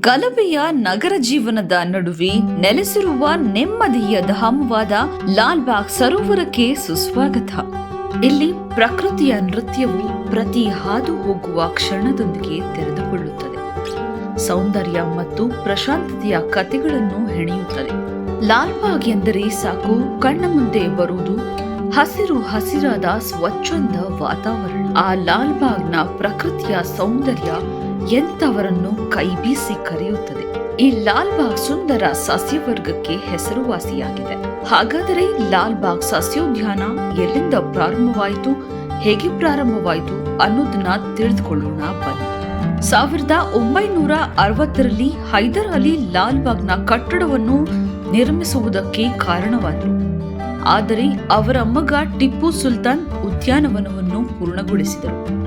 ಗಲಭೆಯ ನಗರ ಜೀವನದ ನಡುವೆ ನೆಲೆಸಿರುವ ನೆಮ್ಮದಿಯ ಧಾಮವಾದ ಲಾಲ್ಬಾಗ್ ಸರೋವರಕ್ಕೆ ಸುಸ್ವಾಗತ. ಇಲ್ಲಿ ಪ್ರಕೃತಿಯ ನೃತ್ಯವು ಪ್ರತಿ ಹಾದು ಹೋಗುವ ಕ್ಷಣದೊಂದಿಗೆ ತೆರೆದುಕೊಳ್ಳುತ್ತದೆ. ಸೌಂದರ್ಯ ಮತ್ತು ಪ್ರಶಾಂತತೆಯ ಕಥೆಗಳನ್ನು ಹೆಣೆಯುತ್ತದೆ. ಲಾಲ್ಬಾಗ್ ಎಂದರೆ ಸಾಕು, ಕಣ್ಣ ಮುಂದೆ ಬರುವುದು, ಹಸಿರು ಹಸಿರಾದ ಸ್ವಚ್ಛಂದ ವಾತಾವರಣ. ಆ ಲಾಲ್ಬಾಗ್ನ ಪ್ರಕೃತಿಯ ಸೌಂದರ್ಯ ಎಂತವರನ್ನು ಕೈಬೀಸಿ ಕರೆಯುತ್ತದೆ. ಈ ಲಾಲ್ಬಾಗ್ ಸುಂದರ ಸಸ್ಯವರ್ಗಕ್ಕೆ ಹೆಸರುವಾಸಿಯಾಗಿದೆ. ಹಾಗಾದರೆ ಲಾಲ್ಬಾಗ್ ಸಸ್ಯೋದ್ಯಾನ ಎಲ್ಲಿಂದ ಪ್ರಾರಂಭವಾಯಿತು, ಹೇಗೆ ಪ್ರಾರಂಭವಾಯಿತು ಅನ್ನೋದನ್ನ ತಿಳಿದುಕೊಳ್ಳೋಣ ಬನ್ನಿ. ಸಾವಿರದ ಒಂಬೈನೂರ ಅರವತ್ತರಲ್ಲಿ ಹೈದರ್ ಅಲಿ ಲಾಲ್ಬಾಗ್ನ ಕಟ್ಟಡವನ್ನು ನಿರ್ಮಿಸುವುದಕ್ಕೆ ಕಾರಣವಾದರು. ಆದರೆ ಅವರ ಮಗ ಟಿಪ್ಪು ಸುಲ್ತಾನ್ ಉದ್ಯಾನವನವನ್ನು ಪೂರ್ಣಗೊಳಿಸಿದರು.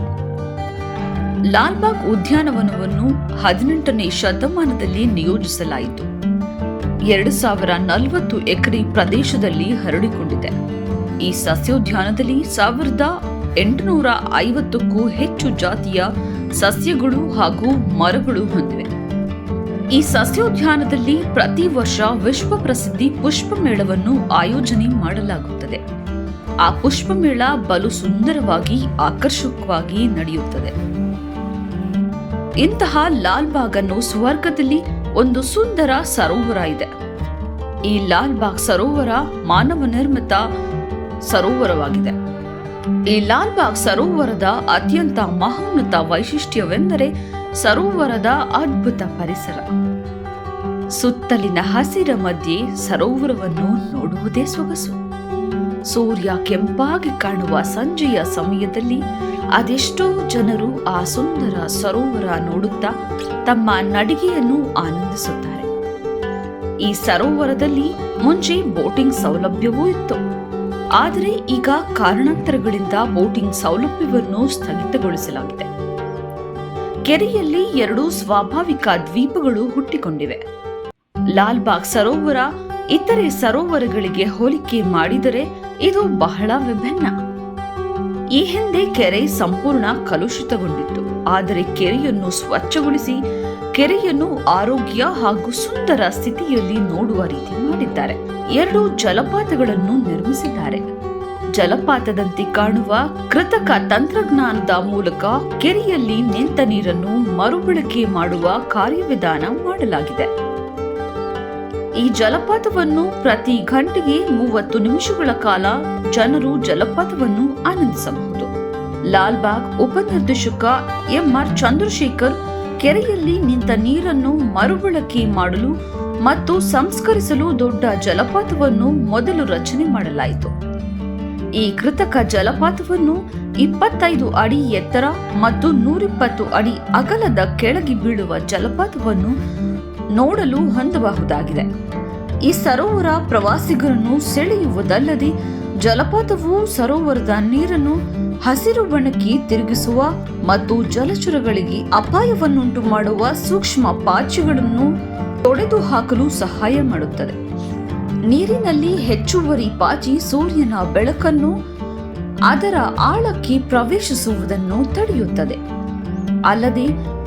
ಲಾಲ್ಬಾಗ್ ಉದ್ಯಾನವನವನ್ನು ಹದಿನೆಂಟನೇ ಶತಮಾನದಲ್ಲಿ ನಿಯೋಜಿಸಲಾಯಿತು. ಎರಡು ಸಾವಿರ ನಲವತ್ತು ಎಕರೆ ಪ್ರದೇಶದಲ್ಲಿ ಹರಡಿಕೊಂಡಿದೆ. ಈ ಸಸ್ಯೋದ್ಯಾನದಲ್ಲಿ ಸಾವಿರದ ಎಂಟುನೂರ ಐವತ್ತಕ್ಕೂ ಹೆಚ್ಚು ಜಾತಿಯ ಸಸ್ಯಗಳು ಹಾಗೂ ಮರಗಳು ಹೊಂದಿವೆ. ಈ ಸಸ್ಯೋದ್ಯಾನದಲ್ಲಿ ಪ್ರತಿ ವರ್ಷ ವಿಶ್ವ ಪ್ರಸಿದ್ಧಿ ಪುಷ್ಪ ಮೇಳವನ್ನು ಆಯೋಜನೆ ಮಾಡಲಾಗುತ್ತದೆ. ಆ ಪುಷ್ಪ ಮೇಳ ಬಲು ಸುಂದರವಾಗಿ, ಆಕರ್ಷಕವಾಗಿ ನಡೆಯುತ್ತದೆ. ಇಂತಹ ಲಾಲ್ಬಾಗ್ ಅನ್ನು ಸ್ವರ್ಗದಲ್ಲಿ ಒಂದು ಸುಂದರ ಸರೋವರ ಇದೆ. ಈ ಲಾಲ್ಬಾಗ್ ಸರೋವರ ಮಾನವ ನಿರ್ಮಿತ ಸರೋವರವಾಗಿದೆ. ಈ ಲಾಲ್ಬಾಗ್ ಸರೋವರದ ಅತ್ಯಂತ ಮಹೋನ್ನತ ವೈಶಿಷ್ಟ್ಯವೆಂದರೆ ಸರೋವರದ ಅದ್ಭುತ ಪರಿಸರ. ಸುತ್ತಲಿನ ಹಸಿರ ಮಧ್ಯೆ ಸರೋವರವನ್ನು ನೋಡುವುದೇ ಸೊಗಸು. ಸೂರ್ಯ ಕೆಂಪಾಗಿ ಕಾಣುವ ಸಂಜೆಯ ಸಮಯದಲ್ಲಿ ಅದೆಷ್ಟೋ ಜನರು ಆ ಸುಂದರ ಸರೋವರ ನೋಡುತ್ತಾ ತಮ್ಮ ನಡಿಗೆಯನ್ನು ಆನಂದಿಸುತ್ತಾರೆ. ಈ ಸರೋವರದಲ್ಲಿ ಮುಂಚೆ ಬೋಟಿಂಗ್ ಸೌಲಭ್ಯವೂ ಇತ್ತು. ಆದರೆ ಈಗ ಕಾರಣಾಂತರಗಳಿಂದ ಬೋಟಿಂಗ್ ಸೌಲಭ್ಯವನ್ನು ಸ್ಥಗಿತಗೊಳಿಸಲಾಗಿದೆ. ಕೆರೆಯಲ್ಲಿ ಎರಡು ಸ್ವಾಭಾವಿಕ ದ್ವೀಪಗಳು ಹುಟ್ಟಿಕೊಂಡಿವೆ. ಲಾಲ್ಬಾಗ್ ಸರೋವರ ಇತರೆ ಸರೋವರಗಳಿಗೆ ಹೋಲಿಕೆ ಮಾಡಿದರೆ ಇದು ಬಹಳ ವಿಭಿನ್ನ. ಈ ಹಿಂದೆ ಕೆರೆ ಸಂಪೂರ್ಣ ಕಲುಷಿತಗೊಂಡಿತ್ತು. ಆದರೆ ಕೆರೆಯನ್ನು ಸ್ವಚ್ಛಗೊಳಿಸಿ, ಕೆರೆಯನ್ನು ಆರೋಗ್ಯ ಹಾಗೂ ಸುಂದರ ಸ್ಥಿತಿಯಲ್ಲಿ ನೋಡುವ ರೀತಿ ಮಾಡಿದ್ದಾರೆ. ಎರಡು ಜಲಪಾತಗಳನ್ನು ನಿರ್ಮಿಸಿದ್ದಾರೆ. ಜಲಪಾತದಂತೆ ಕಾಣುವ ಕೃತಕ ತಂತ್ರಜ್ಞಾನದ ಮೂಲಕ ಕೆರೆಯಲ್ಲಿ ನಿಂತ ನೀರನ್ನು ಮರುಬಳಕೆ ಮಾಡುವ ಕಾರ್ಯವಿಧಾನ ಮಾಡಲಾಗಿದೆ. ಈ ಜಲಪಾತವನ್ನು ಪ್ರತಿ ಗಂಟೆಗೆ ಮೂವತ್ತು ನಿಮಿಷಗಳ ಕಾಲ ಜನರು ಜಲಪಾತವನ್ನು ಆನಂದಿಸಬಹುದು. ಲಾಲ್ಬಾಗ್ ಉಪನಿರ್ದೇಶಕ ಎಂಆರ್ ಚಂದ್ರಶೇಖರ್ ಕೆರೆಯಲ್ಲಿ ನಿಂತ ನೀರನ್ನು ಮರುಬಳಕೆ ಮಾಡಲು ಮತ್ತು ಸಂಸ್ಕರಿಸಲು ದೊಡ್ಡ ಜಲಪಾತವನ್ನು ಮೊದಲು ರಚನೆ ಮಾಡಲಾಯಿತು. ಈ ಕೃತಕ ಜಲಪಾತವನ್ನು ಇಪ್ಪತ್ತೈದು ಅಡಿ ಎತ್ತರ ಮತ್ತು ನೂರಿಪ್ಪತ್ತು ಅಡಿ ಅಗಲದ ಕೆಳಗೆ ಬೀಳುವ ಜಲಪಾತವನ್ನು ನೋಡಲು ಹೊಂದಬಹುದಾಗಿದೆ. ಈ ಸರೋವರ ಪ್ರವಾಸಿಗರನ್ನು ಸೆಳೆಯುವುದಲ್ಲದೆ ಜಲಪಾತವು ಸರೋವರದ ನೀರನ್ನು ಹಸಿರು ಬಣಕಿ ತಿರುಗಿಸುವ ಮತ್ತು ಜಲಚರಗಳಿಗೆ ಅಪಾಯವನ್ನುಂಟು ಮಾಡುವ ಸೂಕ್ಷ್ಮ ಪಾಚಿಗಳನ್ನು ತೊಡೆದು ಹಾಕಲು ಸಹಾಯ ಮಾಡುತ್ತದೆ. ನೀರಿನಲ್ಲಿ ಹೆಚ್ಚುವರಿ ಪಾಚಿ ಸೂರ್ಯನ ಬೆಳಕನ್ನು ಅದರ ಆಳಕ್ಕೆ ಪ್ರವೇಶಿಸುವುದನ್ನು ತಡೆಯುತ್ತದೆ. ಅಲ್ಲದೆ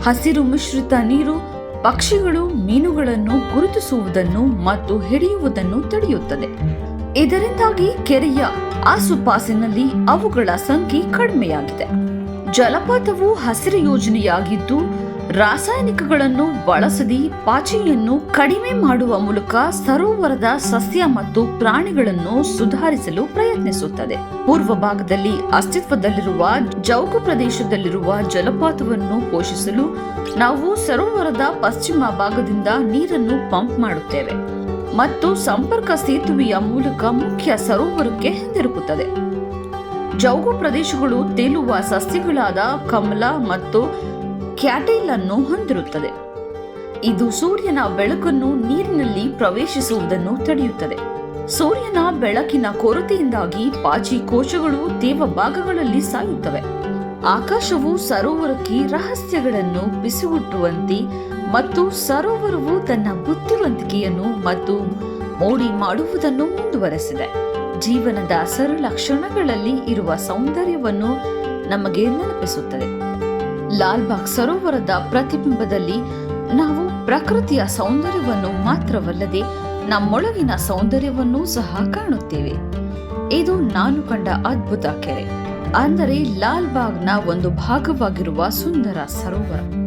ಹಸಿರು ಮಿಶ್ರಿತ ನೀರು ಪಕ್ಷಿಗಳು ಮೀನುಗಳನ್ನು ಗುರುತಿಸುವುದನ್ನು ಮತ್ತು ಹಿಡಿಯುವುದನ್ನು ತಡೆಯುತ್ತದೆ. ಇದರಿಂದಾಗಿ ಕೆರೆಯ ಆಸುಪಾಸಿನಲ್ಲಿ ಅವುಗಳ ಸಂಖ್ಯೆ ಕಡಿಮೆಯಾಗಿದೆ. ಜಲಪಾತವು ಹಸಿರು ಯೋಜನೆಯಾಗಿದ್ದು ರಾಸಾಯನಿಕಗಳನ್ನು ಬಳಸದೆ ಪಾಚಿಯನ್ನು ಕಡಿಮೆ ಮಾಡುವ ಮೂಲಕ ಸರೋವರದ ಸಸ್ಯ ಮತ್ತು ಪ್ರಾಣಿಗಳನ್ನು ಸುಧಾರಿಸಲು ಪ್ರಯತ್ನಿಸುತ್ತದೆ. ಪೂರ್ವ ಭಾಗದಲ್ಲಿ ಅಸ್ತಿತ್ವದಲ್ಲಿರುವ ಜೌಗು ಪ್ರದೇಶದಲ್ಲಿರುವ ಜಲಪಾತವನ್ನು ಪೋಷಿಸಲು ನಾವು ಸರೋವರದ ಪಶ್ಚಿಮ ಭಾಗದಿಂದ ನೀರನ್ನು ಪಂಪ್ ಮಾಡುತ್ತೇವೆ ಮತ್ತು ಸಂಪರ್ಕ ಸೇತುವೆಯ ಮೂಲಕ ಮುಖ್ಯ ಸರೋವರಕ್ಕೆ ಹಿಂದಿರುಗುತ್ತದೆ ಜೌಗು ಪ್ರದೇಶಗಳು ತೇಲುವ ಸಸ್ಯಗಳಾದ ಕಮಲ ಮತ್ತು ಕ್ಯಾಟೈಲ್ ಅನ್ನು ಹೊಂದಿರುತ್ತದೆ. ಇದು ಸೂರ್ಯನ ಬೆಳಕನ್ನು ನೀರಿನಲ್ಲಿ ಪ್ರವೇಶಿಸುವುದನ್ನು ತಡೆಯುತ್ತದೆ. ಸೂರ್ಯನ ಬೆಳಕಿನ ಕೊರತೆಯಿಂದಾಗಿ ಪಾಚಿ ಕೋಶಗಳು ತೇವ ಭಾಗಗಳಲ್ಲಿ ಸಾಯುತ್ತವೆ. ಆಕಾಶವು ಸರೋವರಕ್ಕೆ ರಹಸ್ಯಗಳನ್ನು ಬಿಸಿಗುಟ್ಟುವಂತೆ ಮತ್ತು ಸರೋವರವು ತನ್ನ ಬುದ್ಧಿವಂತಿಕೆಯನ್ನು ಮತ್ತು ಮೋಡಿ ಮಾಡುವುದನ್ನು ಮುಂದುವರೆಸಿದೆ. ಜೀವನದ ಸರಳ ಕ್ಷಣಗಳಲ್ಲಿ ಇರುವ ಸೌಂದರ್ಯವನ್ನು ನಮಗೆ ನೆನಪಿಸುತ್ತದೆ. ಲಾಲ್ಬಾಗ್ ಸರೋವರದ ಪ್ರತಿಬಿಂಬದಲ್ಲಿ ನಾವು ಪ್ರಕೃತಿಯ ಸೌಂದರ್ಯವನ್ನು ಮಾತ್ರವಲ್ಲದೆ ನಮ್ಮೊಳಗಿನ ಸೌಂದರ್ಯವನ್ನೂ ಸಹ ಕಾಣುತ್ತೇವೆ. ಇದು ನಾನು ಕಂಡ ಅದ್ಭುತ ಕೆರೆ. ಅಂದರೆ ಲಾಲ್ಬಾಗ್ನ ಒಂದು ಭಾಗವಾಗಿರುವ ಸುಂದರ ಸರೋವರ.